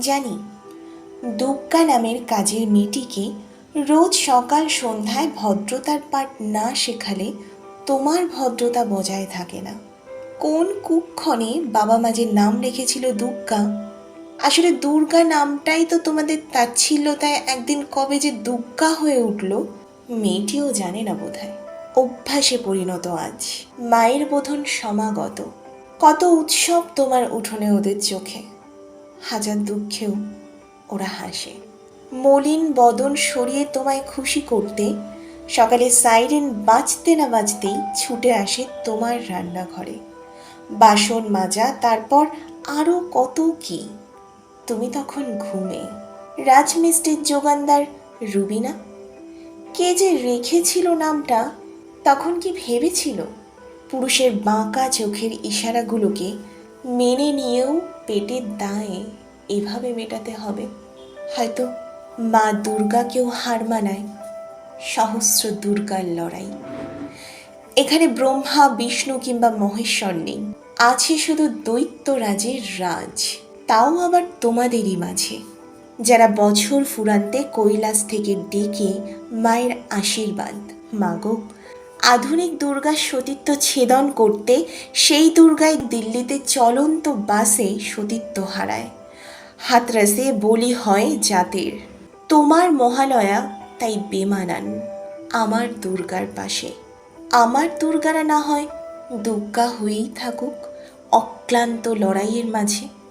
জানি, দুগ্গা নামের কাজের মেয়েটিকে রোজ সকাল সন্ধ্যায় ভদ্রতার পাঠ না শেখালে তোমার ভদ্রতা বজায় থাকে না। কোন কুক্ষণে বাবা মাঝে নাম রেখেছিল দুগ্গা? আসলে দুর্গা নামটাই তো তোমাদের তাচ্ছিল্যতায় একদিন কবে যে দুগ্গা হয়ে উঠল, মেয়েটিও জানে না বোধহয়। অভ্যাসে পরিণত আজ, মায়ের বোধন সমাগত। কত উৎসব তোমার উঠোনে ওদের চোখে। হাজার দুঃখেও ওরা হাসে। মলিন বদন সরিয়ে তোমায় খুশি করতে, সকালে সাইরেন বাজতে না বাজতেই ছুটে আসে তোমার রান্নাঘরে। বাসন মাজা, তারপর আরও কত কি? তুমি তখন ঘুমে। রাজমিস্ত্রির যোগানদার রুবিনা? কে যে রেখেছিল নামটা তখন কি ভেবেছিল? পুরুষের বাঁকা চোখের ইশারাগুলোকে মেনে নিয়েও পেটের দায়ে এভাবে মেটাতে হবে। হয়তো মা দুর্গাকেও হার মানায়, সহস্র দুর্গার লড়াই। এখানে ব্রহ্মা, বিষ্ণু কিংবা মহেশ্বর নেই। আছে শুধু দৈত্যরাজের রাজ, তাও আবার তোমাদেরই মাঝে। যারা বছর ফুরান্তে কৈলাস থেকে ডেকে মায়ের আশীর্বাদ, মাগো আধুনিক দুর্গার সতীত্ব ছেদন করতে সেই দুর্গায় দিল্লিতে চলন্ত বাসে সতীত্ব হারায়। হাতরাসে বলি হয় জাতের। তোমার মহালয়া তাই বেমানান, আমার দুর্গার পাশে। আমার দুর্গারা না হয় দুর্গা হয়েই থাকুক, অক্লান্ত লড়াইয়ের মাঝে।